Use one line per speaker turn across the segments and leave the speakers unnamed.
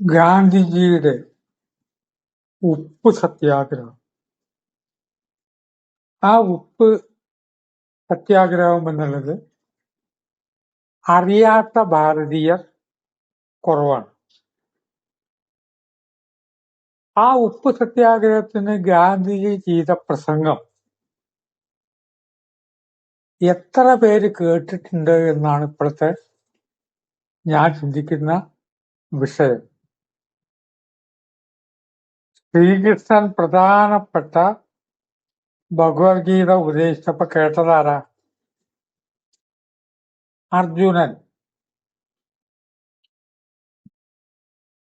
ഗാന്ധിജിയുടെ ഉപ്പ് സത്യാഗ്രഹം. ആ ഉപ്പ് സത്യാഗ്രഹം എന്നുള്ളത് അറിയാത്ത ഭാരതീയർ കുറവാണ്. ആ ഉപ്പ് സത്യാഗ്രഹത്തിന് ഗാന്ധിജി ചെയ്ത പ്രസംഗം എത്ര പേര് കേട്ടിട്ടുണ്ട് എന്നാണ് ഇപ്പോഴത്തെ ഞാൻ ചിന്തിക്കുന്ന വിഷയം. ശ്രീകൃഷ്ണൻ പ്രധാനപ്പെട്ട ഭഗവത്ഗീത ഉപദേശിച്ചപ്പോ കേട്ടതാരാ? അർജുനൻ.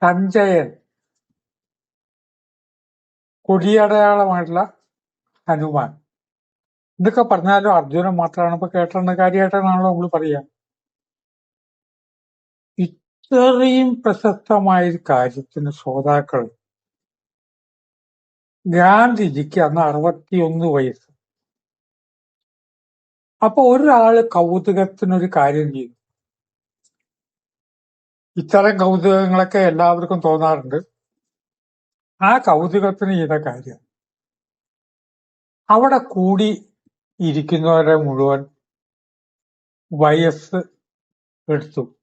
സഞ്ജയൻ. കുടിയടയാളമായിട്ടുള്ള ഹനുമാൻ. ഇതൊക്കെ പറഞ്ഞാലും അർജുനൻ മാത്രമാണ്. ഇപ്പൊ കേട്ടെന്ന കാര്യമായിട്ടാണല്ലോ നമ്മൾ പറയാ. ഇത്രയും പ്രശസ്തമായ കാര്യത്തിന് ശ്രോതാക്കൾ ഗാന്ധിജിക്ക് അന്ന് അറുപത്തിയൊന്ന് വയസ്സ്. അപ്പൊ ഒരാൾ കൗതുകത്തിനൊരു കാര്യം ചെയ്തു. ഇത്തരം കൗതുകങ്ങളൊക്കെ എല്ലാവർക്കും തോന്നാറുണ്ട്. ആ കൗതുകത്തിന് ചെയ്ത കാര്യം. അവിടെ കൂടി ഇരിക്കുന്നവരെ മുഴുവൻ വയസ്സ് എടുത്തു.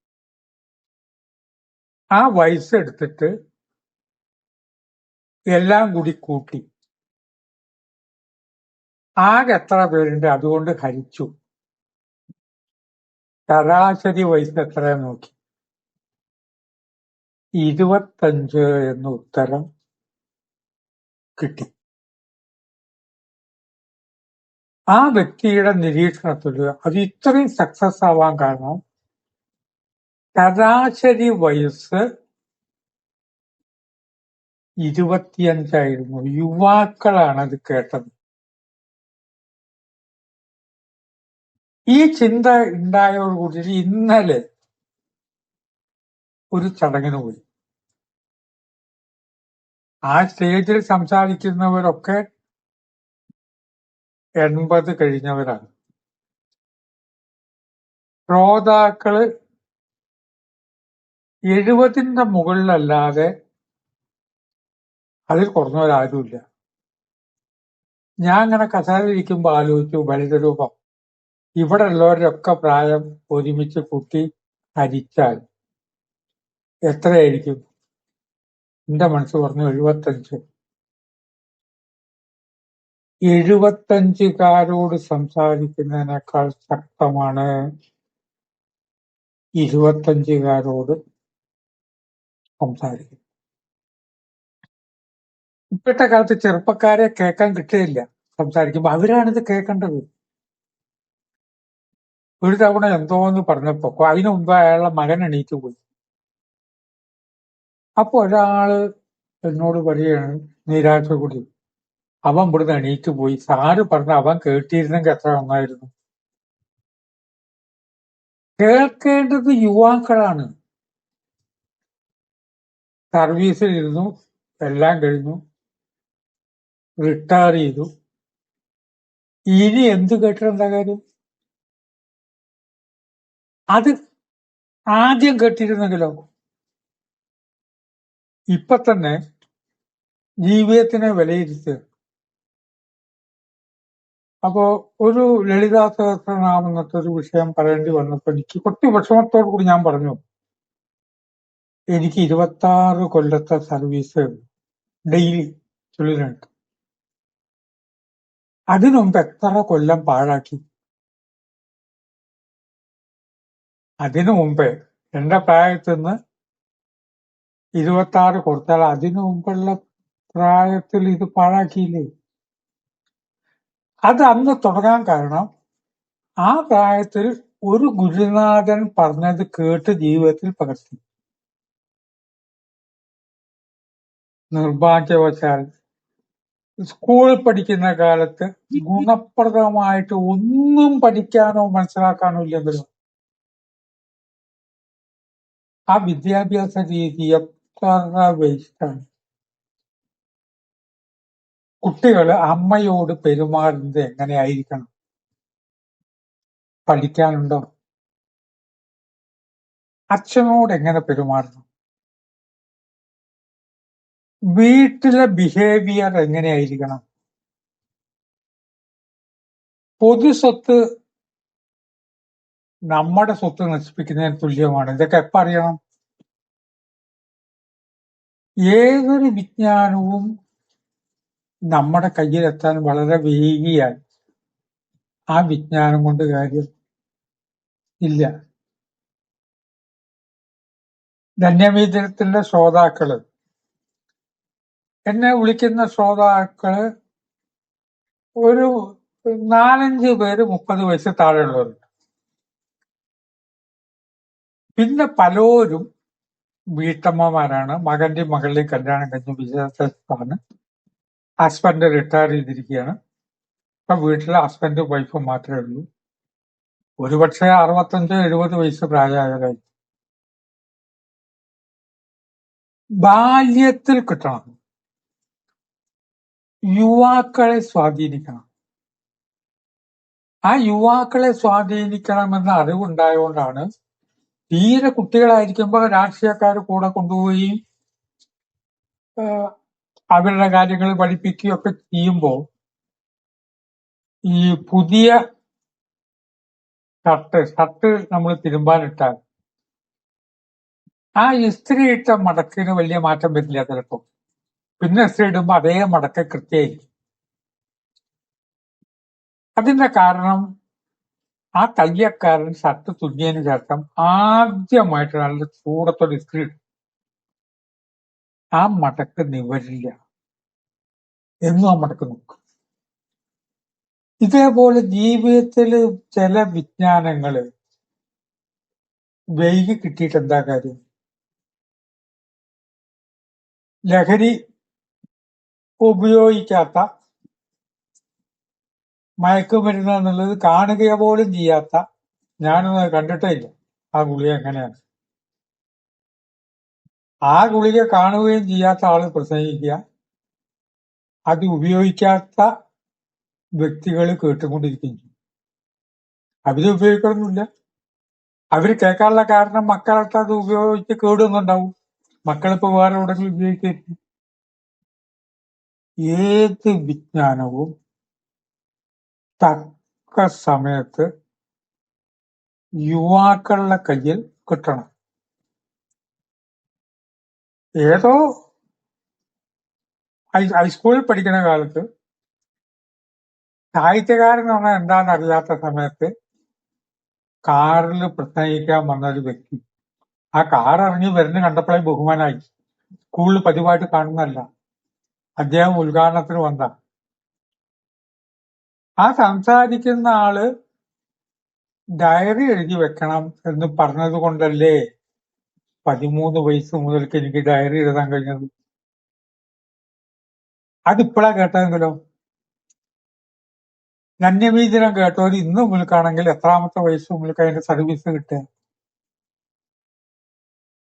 ആ വയസ്സ് എടുത്തിട്ട് എല്ലാം കൂടി കൂട്ടി. ആകെ എത്ര പേരുണ്ട്? അതുകൊണ്ട് ഹരിച്ചു. ശരാശരി വയസ്സ് എത്ര നോക്കി. ഇരുപത്തഞ്ച് എന്ന ഉത്തരം കിട്ടി. ആ വ്യക്തിയുടെ നിരീക്ഷണത്തിൽ അത് ഇത്രയും സക്സസ് ആവാൻ കാരണം ശരാശരി വയസ്സ് ഇരുപത്തിയഞ്ചായിരുന്നു. യുവാക്കളാണ് അത് കേട്ടത്. ഈ ചിന്ത ഉണ്ടായതോടുകൂടി ഇന്നലെ ഒരു ചടങ്ങിന് പോയി. ആ സ്റ്റേജിൽ സംസാരിക്കുന്നവരൊക്കെ എൺപത് കഴിഞ്ഞവരാണ്. ശ്രോതാക്കൾ എഴുപതിന്റെ മുകളിലല്ലാതെ അതിൽ കുറഞ്ഞവരാരുമില്ല ഞാൻ അങ്ങനെ കസാരയിലിരിക്കുമ്പോൾ ആലോചിച്ചു ബലിതരൂപം ഇവിടെ ഉള്ളവരുടെയൊക്കെ പ്രായം ഒരുമിച്ച് കുട്ടി ഹരിച്ചാൽ എത്രയായിരിക്കും? എന്റെ മനസ്സ് പറഞ്ഞു എഴുപത്തഞ്ച്. എഴുപത്തഞ്ചുകാരോട് സംസാരിക്കുന്നതിനേക്കാൾ ശക്തമാണ് ഇരുപത്തഞ്ചുകാരോട് സംസാരിക്കുന്നത്. ഇപ്പോഴത്തെ കാലത്ത് ചെറുപ്പക്കാരെ കേൾക്കാൻ കിട്ടുകയില്ല സംസാരിക്കുമ്പോൾ അവരാണിത് കേൾക്കേണ്ടത്. ഒരു തവണ എന്തോന്ന് പറഞ്ഞപ്പോ അതിനു മുമ്പ് അയാളുടെ മകൻ എണീറ്റ് പോയി. അപ്പൊ ഒരാൾ എന്നോട് പറയുകയാണ് നിരാശ കൂടി അവൻ ഇവിടുന്ന് എണീറ്റ് പോയി. സാറ് പറഞ്ഞ അവൻ കേട്ടിരുന്നെങ്കിൽ എത്ര നന്നായിരുന്നു. കേൾക്കേണ്ടത് യുവാക്കളാണ്. സർവീസിലിരുന്നു എല്ലാം കഴിഞ്ഞു. റിട്ടയർ ചെയ്തു. ഇനി എന്ത് കേട്ടിട്ടെന്താ കാര്യം? അത് ആദ്യം കേട്ടിരുന്നെങ്കിലോ ഇപ്പൊ തന്നെ ജീവിതത്തിനെ വിലയിരുത്തുക. അപ്പോ ഒരു ലളിതാസഹസ്രനാമെന്നൊക്കെ ഒരു വിഷയം പറയേണ്ടി വന്നപ്പോ എനിക്ക് കുറച്ച് വിഷമത്തോടു കൂടി ഞാൻ പറഞ്ഞു. എനിക്ക് ഇരുപത്തി ആറ് കൊല്ലത്തെ സർവീസ് ഡെയിലി ചൊല്ലിലുണ്ട് അതിനു മുമ്പ് എത്ര കൊല്ലം പാഴാക്കി? അതിനു മുമ്പേ എന്റെ പ്രായത്തിൽ നിന്ന് ഇരുപത്തി ആറ് കൊടുത്താൽ അതിനു മുമ്പുള്ള പ്രായത്തിൽ ഇത് പാഴാക്കിയില്ലേ? അത് അന്ന് തുടങ്ങാൻ കാരണം ആ പ്രായത്തിൽ ഒരു ഗുരുനാഥൻ പറഞ്ഞത് കേട്ട് ജീവിതത്തിൽ പകർത്തി. നിർഭാഗ്യവശാൽ സ്കൂളിൽ പഠിക്കുന്ന കാലത്ത് ഗുണപ്രദമായിട്ട് ഒന്നും പഠിക്കാനോ മനസ്സിലാക്കാനോ ഇല്ലെങ്കിലും ആ വിദ്യാഭ്യാസ രീതി എത്ര വേസ്റ്റാണ് കുട്ടികൾ അമ്മയോട് പെരുമാറുന്നത് എങ്ങനെയായിരിക്കണം? പഠിക്കാനുണ്ടോ? അച്ഛനോട് എങ്ങനെ പെരുമാറണം? വീട്ടിലെ ബിഹേവിയർ എങ്ങനെയായിരിക്കണം? പൊതുസ്വത്ത് നമ്മുടെ സ്വത്ത് നശിപ്പിക്കുന്നതിന് തുല്യമാണ്. ഇതൊക്കെ എപ്പോ അറിയണം? ഏതൊരു വിജ്ഞാനവും നമ്മുടെ കയ്യിലെത്താൻ വളരെ വേഗിയാൽ ആ വിജ്ഞാനം കൊണ്ട് കാര്യം ഇല്ല. ധന്യമീതരത്തിന്റെ ശ്രോതാക്കൾ എന്നെ വിളിക്കുന്ന ശ്രോതാക്കൾ ഒരു നാലഞ്ച് പേര് മുപ്പത് വയസ്സ് താഴെയുള്ളവരുണ്ട്. പിന്നെ പലരും വീട്ടമ്മമാരാണ്. മകന്റെ മകളുടെയും കല്യാണം കഴിഞ്ഞ് വിദേശത്താണ്. ഹസ്ബൻഡ് റിട്ടയർ ചെയ്തിരിക്കുകയാണ്. ഇപ്പൊ വീട്ടിലെ ഹസ്ബൻഡും വൈഫും മാത്രമേ ഉള്ളൂ. ഒരുപക്ഷെ അറുപത്തഞ്ചോ എഴുപത് വയസ്സ് പ്രായമായതായി ബാല്യത്തിൽ കിട്ടണം. യുവാക്കളെ സ്വാധീനിക്കണം. ആ യുവാക്കളെ സ്വാധീനിക്കണമെന്ന അറിവുണ്ടായതുകൊണ്ടാണ് തീരെ കുട്ടികളായിരിക്കുമ്പോൾ രാഷ്ട്രീയക്കാർ കൂടെ കൊണ്ടുപോയി അവരുടെ കാര്യങ്ങൾ പഠിപ്പിക്കുകയൊക്കെ ചെയ്യുമ്പോൾ ഈ പുതിയ ഷർട്ട് ഷർട്ട് നമ്മൾ തിരുമ്പാനിട്ടാൽ ആ ഇസ്ത്രി ഇട്ട മടക്കിന് വലിയ മാറ്റം വരില്ല ചിലപ്പോൾ. പിന്നെ ഇടുമ്പോൾ അതേ മടക്ക് കൃത്യമായിരിക്കും. അതിന്റെ കാരണം ആ തയ്യക്കാരൻ ഷർട്ട് തുന്നിയതിനു ശേഷം ആദ്യമായിട്ട് നല്ല ചൂടത്തോടെ ഇസ്ത്രി ഇടും. ആ മടക്ക് നിവരില്ല എന്നും ആ മടക്ക് നോക്കും ഇതേപോലെ ജീവിതത്തിൽ ചില വിജ്ഞാനങ്ങൾ വൈകി കിട്ടിയിട്ട് എന്താ കാര്യം? ലഹരി ഉപയോഗിക്കാത്ത മയക്കുമരുന്ന് എന്നുള്ളത് കാണുക പോലും ചെയ്യാത്ത ഞാനൊന്നും കണ്ടിട്ടേ ഇല്ല ആ ഗുളിക എങ്ങനെയാണ്? ആ ഗുളിക കാണുകയും ചെയ്യാത്ത ആൾ പ്രസംഗിക്കുക അത് ഉപയോഗിക്കാത്ത വ്യക്തികൾ കേട്ടുകൊണ്ടിരിക്കുകയും ചെയ്യും. അവർ ഉപയോഗിക്കണമെന്നില്ല അവർ കേൾക്കാനുള്ള കാരണം മക്കളൊക്കെ അത് ഉപയോഗിച്ച് കേടുന്നുണ്ടാവും. മക്കളിപ്പോ വേറെ എവിടെങ്കിലും ഉപയോഗിക്കും ഏത് വിജ്ഞാനവും തക്ക സമയത്ത് യുവാക്കളുടെ കയ്യിൽ കിട്ടണം. ഏതോ ഹൈസ്കൂളിൽ പഠിക്കുന്ന കാലത്ത് സാഹിത്യകാരൻ എന്ന് പറഞ്ഞാൽ എന്താണെന്ന് അറിയാത്ത സമയത്ത് കാറിൽ പ്രസംഗിക്കാൻ വന്ന ഒരു വ്യക്തി. ആ കാർ ഇറങ്ങി വരുന്ന കണ്ടപ്പോഴേ ബഹുമാനായി. സ്കൂളിൽ പതിവായിട്ട് കാണുന്നതല്ല. അദ്ദേഹം ഉദ്ഘാടനത്തിന് വന്ന. ആ സംസാരിക്കുന്ന ആൾ ഡയറി എഴുതി വെക്കണം എന്ന് പറഞ്ഞത് കൊണ്ടല്ലേ പതിമൂന്ന് വയസ്സ് മുതൽക്ക് എനിക്ക് ഡയറി എഴുതാൻ കഴിഞ്ഞത്? അതിപ്പോഴാ കേട്ടതെങ്കിലോ? നന്യവീചനം കേട്ടവർ ഇന്ന് മുൽക്കാണെങ്കിൽ എത്രാമത്തെ വയസ്സ് മുൽക്ക് അതിന്റെ സർവീസ് കിട്ടുക?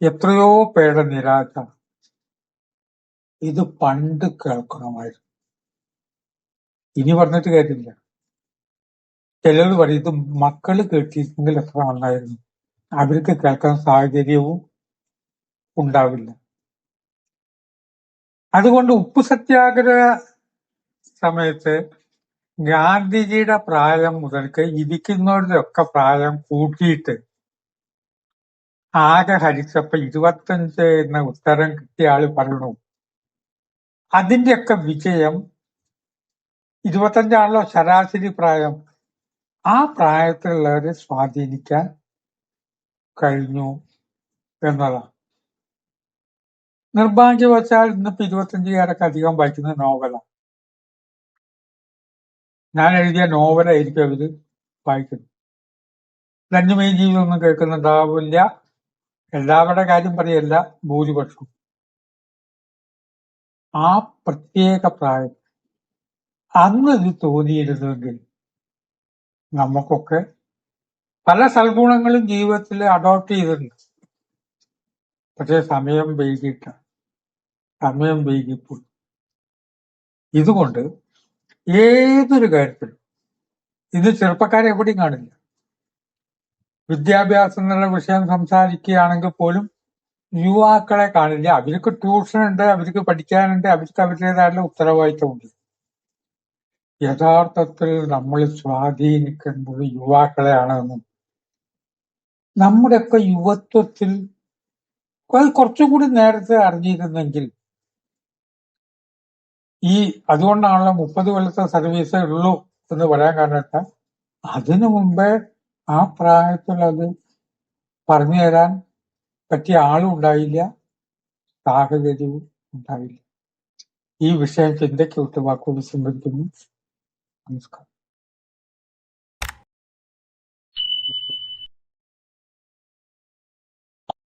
എത്രയോ പേരുടെ നിരാശ. ഇത് പണ്ട് കേൾക്കണമായിരുന്നു. ഇനി പറഞ്ഞിട്ട് കാര്യമില്ല. ചിലർ പറയും ഇത് മക്കൾ കേട്ടിരുന്നെങ്കിൽ എത്ര നന്നായിരുന്നു. അവർക്ക് കേൾക്കാൻ സാഹചര്യവും ഉണ്ടാവില്ല. അതുകൊണ്ട് ഉപ്പ് സത്യാഗ്രഹ സമയത്ത് ഗാന്ധിജിയുടെ പ്രായം മുതൽക്ക് ഇരിക്കുന്നവരുടെ ഒക്കെ പ്രായം കൂട്ടിയിട്ട് ആകെ ഹരിച്ചപ്പോ ഇരുപത്തഞ്ച് എന്ന ഉത്തരം കിട്ടിയ ആൾ പറയണു. അതിന്റെയൊക്കെ വിജയം ഇരുപത്തഞ്ചാണല്ലോ ശരാശരി പ്രായം. ആ പ്രായത്തിലുള്ളവരെ സ്വാധീനിക്കാൻ കഴിഞ്ഞു എന്നതാണ് നിർഭാഗ്യവശാൽ ഇന്നിപ്പോ ഇരുപത്തഞ്ചുകാരൊക്കെ അധികം വായിക്കുന്ന നോവലാണ് ഞാൻ എഴുതിയ നോവലായിരിക്കും അവർ വായിക്കുന്നത്. ധന്യമേ ജീവിതമൊന്നും കേൾക്കുന്നുണ്ടാവില്ല. എല്ലാവരുടെ കാര്യം പറയല്ല. ഭൂരിപക്ഷം. ആ പ്രത്യേക പ്രായം അന്ന് ഇത് തോന്നിയിരുന്നുവെങ്കിൽ നമുക്കൊക്കെ പല സൽഗുണങ്ങളും ജീവിതത്തിൽ അഡോപ്റ്റ് ചെയ്തിട്ടുണ്ട്. പക്ഷെ സമയം വൈകിട്ട് സമയം വൈകിപ്പോയി. ഇതുകൊണ്ട് ഏതൊരു കാര്യത്തിലും ഇത് ചെറുപ്പക്കാരെ എവിടെയും കാണില്ല. വിദ്യാഭ്യാസം എന്നുള്ള വിഷയം സംസാരിക്കുകയാണെങ്കിൽ പോലും യുവാക്കളെ കാണില്ല. അവർക്ക് ട്യൂഷൻ ഉണ്ട് അവർക്ക് പഠിക്കാനുണ്ട് അവർക്ക് അവരുടേതായിട്ടുള്ള ഉത്തരവാദിത്തമുണ്ട് യഥാർത്ഥത്തിൽ നമ്മൾ സ്വാധീനിക്കേണ്ടത് യുവാക്കളെയാണെന്നും നമ്മുടെയൊക്കെ യുവത്വത്തിൽ അത് കുറച്ചുകൂടി നേരത്തെ അറിഞ്ഞിരുന്നെങ്കിൽ ഈ അതുകൊണ്ടാണല്ലോ മുപ്പത് കൊല്ലത്തെ സർവീസേ ഉള്ളൂ എന്ന് പറയാൻ കാരണം അതിനു മുമ്പേ ആ പ്രായത്തിൽ അത് പറഞ്ഞു തരാൻ പറ്റിയ ആളും ഉണ്ടായില്ല. സാഹചര്യവും ഉണ്ടായില്ല. ഈ വിഷയം ചിന്തയ്ക്ക് വിട്ട് വാക്കുകൾ സംബന്ധിക്കുന്നു? നമസ്കാരം.